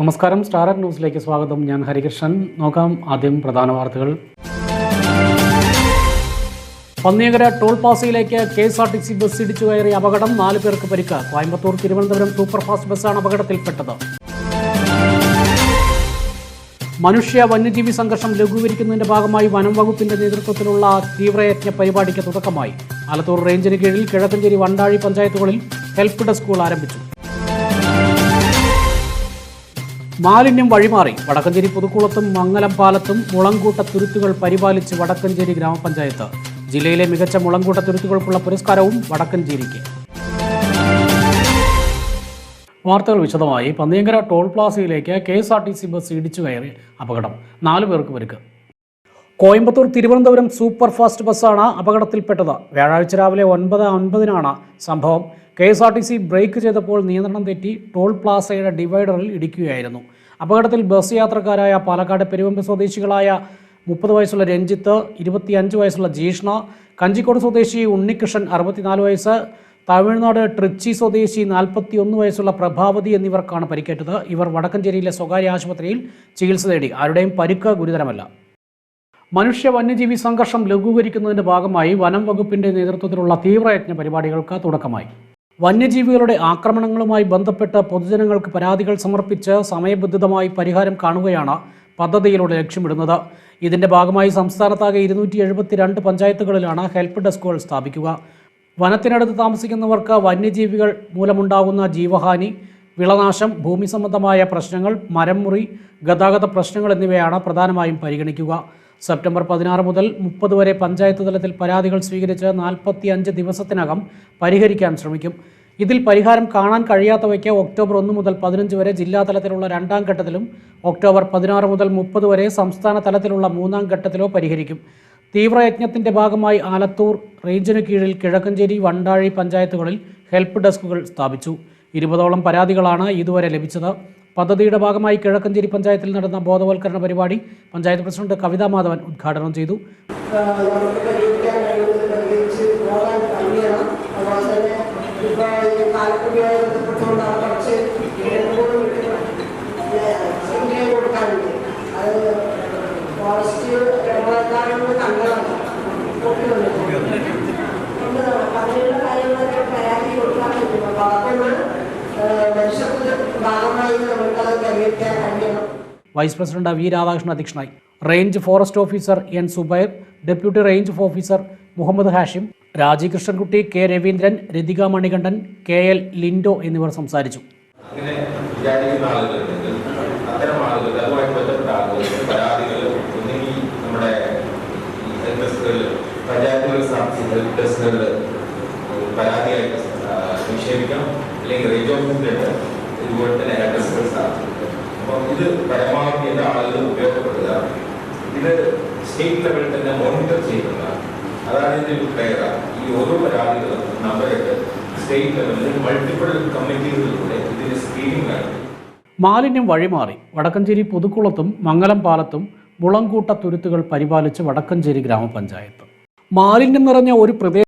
നമസ്കാരം. സ്റ്റാർ ന്യൂസിലേക്ക് സ്വാഗതം. ഞാൻ ഹരികൃഷ്ണൻ. നോക്കാം ആദ്യം പ്രധാന വാർത്തകൾ. Panniyankara toll പാസയിലേക്ക് K S R T C bus ഇടിച്ചു കയറി അപകടം നാല് പേർക്ക് പരിക്ക്. കോയമ്പത്തൂർ തിരുവനന്തപുരം സൂപ്പർഫാസ്റ്റ് ബസ്സാണ് അപകടത്തിൽപ്പെട്ടത്. മനുഷ്യ വന്യജീവി സംഘർഷം ലഘൂകരിക്കുന്നതിന്റെ ഭാഗമായി വനം വകുപ്പിന്റെ നേതൃത്വത്തിലുള്ള തീവ്രയജ്ഞ പരിപാടിക്ക് തുടക്കമായി. ആലത്തൂർ റേഞ്ചിന് കീഴിൽ കിഴക്കഞ്ചേരി വണ്ടാഴി പഞ്ചായത്തുകളിൽ ഹെൽപ്പ് ഡെസ്കുകൾ ആരംഭിച്ചു. മാലിന്യം വഴിമാറി. വടക്കഞ്ചേരി പുതുക്കുളത്തും മംഗലം പാലത്തും മുളങ്കൂട്ട തുരുത്തുകൾ പരിപാലിച്ച് വടക്കഞ്ചേരി ഗ്രാമപഞ്ചായത്ത്. ജില്ലയിലെ മികച്ച മുളങ്കൂട്ട തുരുത്തുകൾക്കുള്ള പുരസ്കാരവും വടക്കഞ്ചേരിക്ക്. വാർത്തകൾ വിശദമായി. Panniyankara toll പ്ലാസയിലേക്ക് K S R T C bus ഇടിച്ചു കയറി അപകടം. നാലു പേർക്ക് പരിക്ക്. കോയമ്പത്തൂർ തിരുവനന്തപുരം സൂപ്പർ ഫാസ്റ്റ് ബസ്സാണ് അപകടത്തിൽപ്പെട്ടത്. വ്യാഴാഴ്ച രാവിലെ ഒൻപത് അൻപതിനാണ് സംഭവം. K S R T C brake ചെയ്തപ്പോൾ നിയന്ത്രണം തെറ്റി ടോൾ പ്ലാസയുടെ ഡിവൈഡറിൽ ഇടിക്കുകയായിരുന്നു. അപകടത്തിൽ ബസ് യാത്രക്കാരായ പാലക്കാട് പെരുവമ്പ് സ്വദേശികളായ മുപ്പത് വയസ്സുള്ള രഞ്ജിത്ത് ഇരുപത്തിയഞ്ച് വയസ്സുള്ള ജീഷ്ണ കഞ്ചിക്കോട് സ്വദേശി ഉണ്ണികൃഷ്ണൻ അറുപത്തിനാല് വയസ്സ് തമിഴ്നാട് ട്രിച്ചി സ്വദേശി നാൽപ്പത്തിയൊന്ന് വയസ്സുള്ള പ്രഭാവതി എന്നിവർക്കാണ് പരിക്കേറ്റത്. ഇവർ വടക്കഞ്ചേരിയിലെ സ്വകാര്യ ആശുപത്രിയിൽ ചികിത്സ തേടി ആരുടെയും പരിക്ക് ഗുരുതരമല്ല. മനുഷ്യ വന്യജീവി സംഘർഷം ലഘൂകരിക്കുന്നതിന്റെ ഭാഗമായി വനം വകുപ്പിന്റെ നേതൃത്വത്തിലുള്ള തീവ്രയജ്ഞ പരിപാടികൾക്ക് തുടക്കമായി. വന്യജീവികളുടെ ആക്രമണങ്ങളുമായി ബന്ധപ്പെട്ട് പൊതുജനങ്ങൾക്ക് പരാതികൾ സമർപ്പിച്ച് സമയബന്ധിതമായി പരിഹാരം കാണുകയാണ് പദ്ധതിയിലൂടെ ലക്ഷ്യമിടുന്നത്. ഇതിന്റെ ഭാഗമായി സംസ്ഥാനത്താകെ ഇരുന്നൂറ്റി എഴുപത്തിരണ്ട് പഞ്ചായത്തുകളിലാണ് ഹെൽപ്പ് ഡെസ്കുകൾ സ്ഥാപിക്കുക. വനത്തിനടുത്ത് താമസിക്കുന്നവർക്ക് വന്യജീവികൾ മൂലമുണ്ടാകുന്ന ജീവഹാനി വിളനാശം ഭൂമി സംബന്ധമായ പ്രശ്നങ്ങൾ മരം മുറി ഗതാഗത പ്രശ്നങ്ങൾ എന്നിവയാണ് പ്രധാനമായും പരിഗണിക്കുക. സെപ്റ്റംബർ പതിനാറ് മുതൽ മുപ്പത് വരെ പഞ്ചായത്ത് തലത്തിൽ പരാതികൾ സ്വീകരിച്ച് നാൽപ്പത്തി അഞ്ച് ദിവസത്തിനകം പരിഹരിക്കാൻ ശ്രമിക്കും. ഇതിൽ പരിഹാരം കാണാൻ കഴിയാത്തവയ്ക്ക് ഒക്ടോബർ ഒന്ന് മുതൽ പതിനഞ്ച് വരെ ജില്ലാ തലത്തിലുള്ള രണ്ടാം ഘട്ടത്തിലും ഒക്ടോബർ പതിനാറ് മുതൽ മുപ്പത് വരെ സംസ്ഥാന തലത്തിലുള്ള മൂന്നാം ഘട്ടത്തിലോ പരിഹരിക്കും. തീവ്രയജ്ഞത്തിന്റെ ഭാഗമായി ആലത്തൂർ റേഞ്ചിനു കീഴിൽ കിഴക്കഞ്ചേരി വണ്ടാഴി പഞ്ചായത്തുകളിൽ ഹെൽപ്പ് ഡെസ്കുകൾ സ്ഥാപിച്ചു. ഇരുപതോളം പരാതികളാണ് ഇതുവരെ ലഭിച്ചത്. പദ്ധതിയുടെ ഭാഗമായി കിഴക്കഞ്ചേരി പഞ്ചായത്തിൽ നടന്ന ബോധവൽക്കരണ പരിപാടി പഞ്ചായത്ത് പ്രസിഡന്റ് കവിതാ മാധവൻ ഉദ്ഘാടനം ചെയ്തു. വൈസ് പ്രസിഡന്റ് വി രാധാകൃഷ്ണൻ അധ്യക്ഷനായി. Range forest officer N Zubair deputy range officer Muhammad Hashim Raji Krishnankutty K. Raveendran Rathika Manikandan K. L. Lindo എന്നിവർ സംസാരിച്ചു. പരാതിയായിട്ട് ആ, അല്ലെങ്കിൽ റേഞ്ച് ഓഫീസിലിട്ട് ഇതുപോലെ തന്നെ ഹെൽപ്പ് ഡെസ്കുകൾ അപ്പം ഇത് പരമാവധി എല്ലാ ആളുകളും ഉപയോഗപ്പെടുക ഇത് സ്റ്റേറ്റ് ലെവലിൽ തന്നെ മോണിറ്റർ ചെയ്യുക. അതാണ് ഇതിന്റെ ഒരു പ്രേരണ. ഈ ഓരോ പരാതികളും നമ്പറിട്ട് സ്റ്റേറ്റ് ലെവലിൽ മൾട്ടിപ്പിൾ കമ്മിറ്റികളിലൂടെ ഇതിന്റെ സ്ക്രീനിങ് നടത്തി. മാലിന്യം വഴിമാറി വടക്കഞ്ചേരി പുതുക്കുളത്തും മംഗലം പാലത്തും മുളങ്കൂട്ട തുരുത്തുകൾ പരിപാലിച്ച് വടക്കഞ്ചേരി ഗ്രാമപഞ്ചായത്ത്. മാലിന്യം നിറഞ്ഞ ഒരു പ്രദേശം